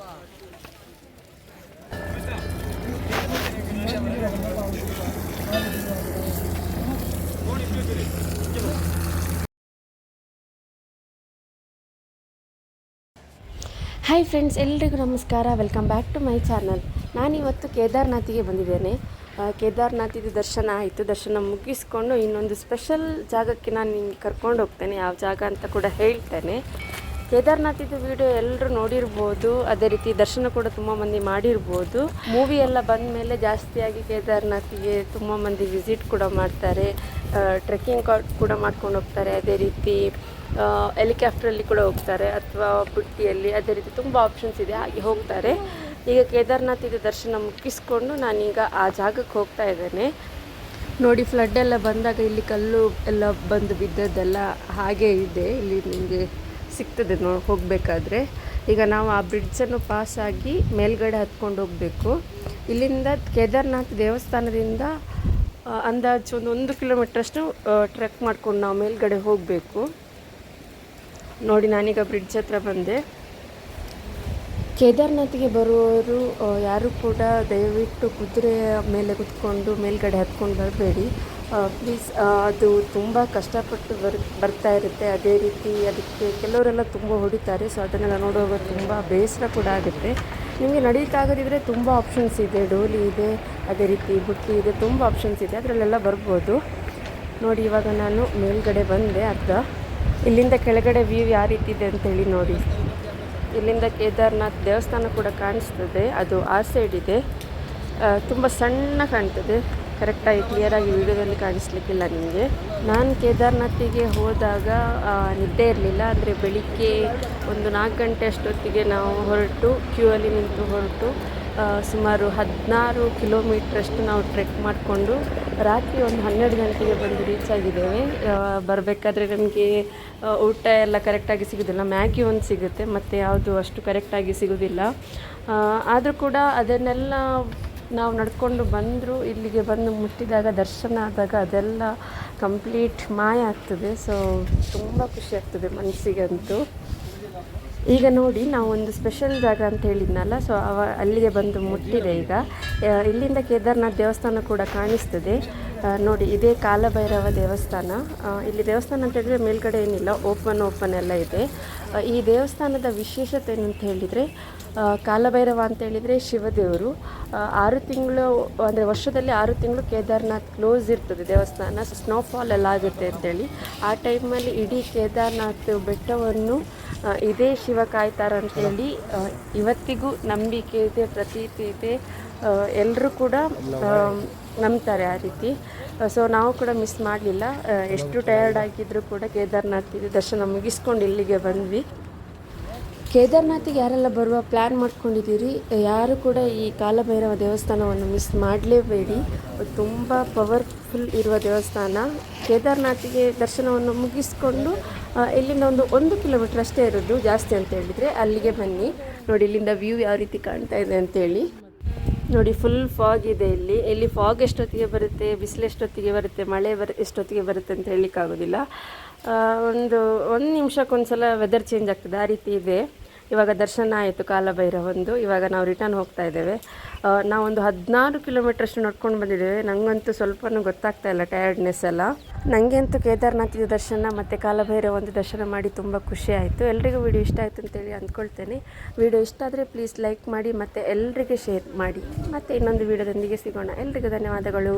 Hi friends ಎಲ್ರಿಗೂ ನಮಸ್ಕಾರ. Welcome back to my channel ನಾನಿವತ್ತು ಕೇದಾರ್ನಾಥಿಗೆ ಬಂದಿದ್ದೇನೆ. ಕೇದಾರ್ನಾಥಿದು ದರ್ಶನ ಆಯಿತು. ದರ್ಶನ ಮುಗಿಸ್ಕೊಂಡು ಇನ್ನೊಂದು ಸ್ಪೆಷಲ್ ಜಾಗಕ್ಕೆ ನಾನು ನಿಮಗೆ ಕರ್ಕೊಂಡು ಹೋಗ್ತೇನೆ. ಯಾವ ಜಾಗ ಅಂತ ಕೂಡ ಹೇಳ್ತೇನೆ. ಕೇದಾರ್ನಾಥಿದು ವಿಡಿಯೋ ಎಲ್ಲರೂ ನೋಡಿರ್ಬೋದು, ಅದೇ ರೀತಿ ದರ್ಶನ ಕೂಡ ತುಂಬ ಮಂದಿ ಮಾಡಿರ್ಬೋದು. ಮೂವಿ ಎಲ್ಲ ಬಂದ ಮೇಲೆ ಜಾಸ್ತಿಯಾಗಿ ಕೇದಾರ್ನಾಥಿಗೆ ತುಂಬ ಮಂದಿ ವಿಸಿಟ್ ಕೂಡ ಮಾಡ್ತಾರೆ. ಟ್ರೆಕ್ಕಿಂಗ್ ಕೂಡ ಮಾಡ್ಕೊಂಡು ಹೋಗ್ತಾರೆ, ಅದೇ ರೀತಿ ಹೆಲಿಕಾಪ್ಟ್ರಲ್ಲಿ ಕೂಡ ಹೋಗ್ತಾರೆ, ಅಥವಾ ಬುಟ್ಟಿಯಲ್ಲಿ, ಅದೇ ರೀತಿ ತುಂಬ ಆಪ್ಷನ್ಸ್ ಇದೆ, ಹಾಗೆ ಹೋಗ್ತಾರೆ. ಈಗ ಕೇದಾರ್ನಾಥಿದು ದರ್ಶನ ಮುಗಿಸ್ಕೊಂಡು ನಾನೀಗ ಆ ಜಾಗಕ್ಕೆ ಹೋಗ್ತಾ ಇದ್ದೇನೆ. ನೋಡಿ ಫ್ಲಡ್ ಎಲ್ಲ ಬಂದಾಗ ಇಲ್ಲಿ ಕಲ್ಲು ಎಲ್ಲ ಬಂದು ಬಿದ್ದದ್ದೆಲ್ಲ ಹಾಗೆ ಇದೆ. ಇಲ್ಲಿ ನಿಮಗೆ ಸಿಗ್ತದೆ ನೋಡಿ, ಹೋಗಬೇಕಾದ್ರೆ. ಈಗ ನಾವು ಆ ಬ್ರಿಡ್ಜನ್ನು ಪಾಸ್ ಆಗಿ ಮೇಲ್ಗಡೆ ಹತ್ಕೊಂಡು ಹೋಗಬೇಕು. ಇಲ್ಲಿಂದ ಕೇದಾರ್ನಾಥ್ ದೇವಸ್ಥಾನದಿಂದ ಅಂದಾಜು ಒಂದು ಒಂದು ಕಿಲೋಮೀಟ್ರಷ್ಟು ಟ್ರೆಕ್ ಮಾಡ್ಕೊಂಡು ನಾವು ಮೇಲ್ಗಡೆ ಹೋಗಬೇಕು. ನೋಡಿ, ನಾನೀಗ ಬ್ರಿಡ್ಜ್ ಹತ್ರ ಬಂದೆ. ಕೇದಾರ್ನಾಥ್ಗೆ ಬರುವವರು ಯಾರು ಕೂಡ ದಯವಿಟ್ಟು ಕುದುರೆಯ ಮೇಲೆ ಕುತ್ಕೊಂಡು ಮೇಲ್ಗಡೆ ಹತ್ಕೊಂಡು ಬರಬೇಡಿ. ಪ್ಲೀಸ್ ಅದು ತುಂಬ ಕಷ್ಟಪಟ್ಟು ಬರ್, ಬರ್ತಾ ಇರುತ್ತೆ. ಅದೇ ರೀತಿ ಅದಕ್ಕೆ ಕೆಲವರೆಲ್ಲ ತುಂಬ ಹೊಡಿತಾರೆ. ಸೊ ಅದನ್ನೆಲ್ಲ ನೋಡುವಾಗ ತುಂಬ ಬೇಸರ ಕೂಡ ಆಗುತ್ತೆ. ನಿಮಗೆ ನಡೀಲಿಕ್ಕಾಗದಿದ್ದರೆ ತುಂಬ ಆಪ್ಷನ್ಸ್ ಇದೆ. ಡೋಲಿ ಇದೆ, ಅದೇ ರೀತಿ ಬುಟ್ಟಿ ಇದೆ, ತುಂಬ ಆಪ್ಷನ್ಸ್ ಇದೆ. ಅದರಲ್ಲೆಲ್ಲ ಬರ್ಬೋದು. ನೋಡಿ, ಇವಾಗ ನಾನು ಮೇಲ್ಗಡೆ ಬಂದೆ, ಅರ್ಧ. ಇಲ್ಲಿಂದ ಕೆಳಗಡೆ ವ್ಯೂ ಯಾವ ರೀತಿ ಇದೆ ಅಂತೇಳಿ ನೋಡಿ. ಇಲ್ಲಿಂದ ಕೇದಾರ್ನಾಥ್ ದೇವಸ್ಥಾನ ಕೂಡ ಕಾಣಿಸ್ತದೆ. ಅದು ಆ ಸೈಡ್ ಇದೆ. ತುಂಬ ಸಣ್ಣ ಕಾಣ್ತದೆ. ಕರೆಕ್ಟಾಗಿ ಕ್ಲಿಯರಾಗಿ ವೀಡಿಯೋದಲ್ಲಿ ಕಾಣಿಸ್ಲಿಕ್ಕಿಲ್ಲ ನಿಮಗೆ. ನಾನು ಕೇದಾರ್ನಾಥಿಗೆ ಹೋದಾಗ ನಿದ್ದೆ ಇರಲಿಲ್ಲ. ಅಂದರೆ ಬೆಳಿಗ್ಗೆ ಒಂದು ನಾಲ್ಕು ಗಂಟೆ ಅಷ್ಟೊತ್ತಿಗೆ ನಾವು ಹೊರಟು ಕ್ಯೂ ಅಲ್ಲಿ ನಿಂತು ಹೊರಟು ಸುಮಾರು ಹದಿನಾರು ಕಿಲೋಮೀಟ್ರಷ್ಟು ನಾವು ಟ್ರೆಕ್ ಮಾಡಿಕೊಂಡು ರಾತ್ರಿ ಒಂದು ಹನ್ನೆರಡು ಗಂಟೆಗೆ ಬಂದು ರೀಚ್ ಆಗಿದ್ದೇವೆ. ಬರಬೇಕಾದ್ರೆ ನಮಗೆ ಊಟ ಎಲ್ಲ ಕರೆಕ್ಟಾಗಿ ಸಿಗೋದಿಲ್ಲ. ಮ್ಯಾಗಿ ಒಂದು ಸಿಗುತ್ತೆ, ಮತ್ತು ಯಾವುದು ಅಷ್ಟು ಕರೆಕ್ಟಾಗಿ ಸಿಗೋದಿಲ್ಲ. ಆದರೂ ಕೂಡ ಅದನ್ನೆಲ್ಲ ನಾವು ನಡ್ಕೊಂಡು ಬಂದರೂ, ಇಲ್ಲಿಗೆ ಬಂದು ಮುಟ್ಟಿದಾಗ, ದರ್ಶನ ಆದಾಗ ಅದೆಲ್ಲ ಕಂಪ್ಲೀಟ್ ಮಾಯ ಆಗ್ತದೆ. ಸೊ ತುಂಬ ಖುಷಿ ಆಗ್ತದೆ ಮನಸ್ಸಿಗಂತೂ. ಈಗ ನೋಡಿ, ನಾವು ಒಂದು ಸ್ಪೆಷಲ್ ಜಾಗ ಅಂತ ಹೇಳಿದ್ನಲ್ಲ ಸೊ ಅವ ಅಲ್ಲಿಗೆ ಬಂದು ಮುಟ್ಟಿದೆ ಈಗ. ಇಲ್ಲಿಂದ ಕೇದಾರ್ನಾಥ್ ದೇವಸ್ಥಾನ ಕೂಡ ಕಾಣಿಸ್ತದೆ. ನೋಡಿ, ಇದೇ ಕಾಲಭೈರವ ದೇವಸ್ಥಾನ. ಇಲ್ಲಿ ದೇವಸ್ಥಾನ ಅಂತ ಹೇಳಿದ್ರೆ ಮೇಲ್ಗಡೆ ಏನಿಲ್ಲ ಓಪನ್ ಓಪನ್ ಎಲ್ಲ ಇದೆ. ಈ ದೇವಸ್ಥಾನದ ವಿಶೇಷತೆ ಏನಂತ ಹೇಳಿದರೆ ಕಾಲಭೈರವ ಅಂತ ಹೇಳಿದರೆ ಶಿವದೇವರು. ಆರು ತಿಂಗಳು, ಅಂದರೆ ವರ್ಷದಲ್ಲಿ ಆರು ತಿಂಗಳು ಕೇದಾರ್ನಾಥ್ ಕ್ಲೋಸ್ ಇರ್ತದೆ ದೇವಸ್ಥಾನ ಸ್ನೋಫಾಲ್ ಎಲ್ಲ ಆಗುತ್ತೆ ಅಂತೇಳಿ. ಆ ಟೈಮಲ್ಲಿ ಇಡೀ ಕೇದಾರ್ನಾಥ್ ಬೆಟ್ಟವನ್ನು ಇದೇ ಶಿವ ಕಾಯ್ತಾರಂತೇಳಿ ಇವತ್ತಿಗೂ ನಂಬಿಕೆ ಇದೆ, ಪ್ರತೀತಿ ಇದೆ. ಎಲ್ಲರೂ ಕೂಡ ನಂಬ್ತಾರೆ ಆ ರೀತಿ. ಸೊ ನಾವು ಕೂಡ ಮಿಸ್ ಮಾಡಲಿಲ್ಲ. ಎಷ್ಟು ಟಯರ್ಡ್ ಆಗಿದ್ದರೂ ಕೂಡ ಕೇದಾರ್ನಾಥ್ ದರ್ಶನ ಮುಗಿಸ್ಕೊಂಡು ಇಲ್ಲಿಗೆ ಬಂದ್ವಿ. ಕೇದಾರ್ನಾಥಿಗೆ ಯಾರೆಲ್ಲ ಬರುವ ಪ್ಲ್ಯಾನ್ ಮಾಡ್ಕೊಂಡಿದ್ದೀರಿ? ಯಾರು ಕೂಡ ಈ ಕಾಲಭೈರವ ದೇವಸ್ಥಾನವನ್ನು ಮಿಸ್ ಮಾಡಲೇಬೇಡಿ. ತುಂಬ ಪವರ್ಫುಲ್ ಇರುವ ದೇವಸ್ಥಾನ. ಕೇದಾರ್ನಾಥಿಗೆ ದರ್ಶನವನ್ನು ಮುಗಿಸ್ಕೊಂಡು ಇಲ್ಲಿಂದ ಒಂದು ಒಂದು ಕಿಲೋಮೀಟ್ರ್ ಅಷ್ಟೇ ಇರೋದು ಜಾಸ್ತಿ ಅಂತ ಹೇಳಿದರೆ ಅಲ್ಲಿಗೆ ಬನ್ನಿ. ನೋಡಿ, ಇಲ್ಲಿಂದ ವ್ಯೂ ಯಾವ ರೀತಿ ಕಾಣ್ತಾ ಇದೆ ಅಂತೇಳಿ. ನೋಡಿ ಫುಲ್ ಫಾಗ್ ಇದೆ ಇಲ್ಲಿ. ಇಲ್ಲಿ ಫಾಗ್ ಎಷ್ಟೊತ್ತಿಗೆ ಬರುತ್ತೆ, ಬಿಸಿಲು ಎಷ್ಟೊತ್ತಿಗೆ ಬರುತ್ತೆ, ಮಳೆ ಬರ, ಎಷ್ಟೊತ್ತಿಗೆ ಬರುತ್ತೆ ಅಂತ ಹೇಳಲಿಕ್ಕಾಗೋದಿಲ್ಲ. ಒಂದು ಒಂದು ನಿಮಿಷಕ್ಕೊಂದ್ಸಲ ವೆದರ್ ಚೇಂಜ್ ಆಗ್ತದೆ, ಆ ರೀತಿ ಇದೆ. ಇವಾಗ ದರ್ಶನ ಆಯಿತು ಕಾಲಭೈರವಂದು. ಇವಾಗ ನಾವು ರಿಟರ್ನ್ ಹೋಗ್ತಾ ಇದ್ದೇವೆ. ನಾವೊಂದು ಹದಿನಾರು ಕಿಲೋಮೀಟ್ರಷ್ಟು ನಡ್ಕೊಂಡು ಬಂದಿದ್ದೇವೆ. ನನಗಂತೂ ಸ್ವಲ್ಪನೂ ಗೊತ್ತಾಗ್ತಾ ಇಲ್ಲ ಟಯರ್ಡ್ನೆಸ್ ಎಲ್ಲ. ನನಗೆ ಅಂತೂ ಕೇದಾರ್ನಾಥಿದ ದರ್ಶನ ಮತ್ತು ಕಾಲಭೈರವೊಂದು ದರ್ಶನ ಮಾಡಿ ತುಂಬ ಖುಷಿ ಆಯಿತು. ಎಲ್ರಿಗೂ ವಿಡಿಯೋ ಇಷ್ಟ ಆಯಿತು ಅಂತೇಳಿ ಅಂದ್ಕೊಳ್ತೇನೆ. ವಿಡಿಯೋ ಇಷ್ಟ ಆದರೆ ಪ್ಲೀಸ್ ಲೈಕ್ ಮಾಡಿ ಮತ್ತು ಎಲ್ರಿಗೆ ಶೇರ್ ಮಾಡಿ. ಮತ್ತು ಇನ್ನೊಂದು ವಿಡಿಯೋದೊಂದಿಗೆ ಸಿಗೋಣ. ಎಲ್ರಿಗೂ ಧನ್ಯವಾದಗಳು.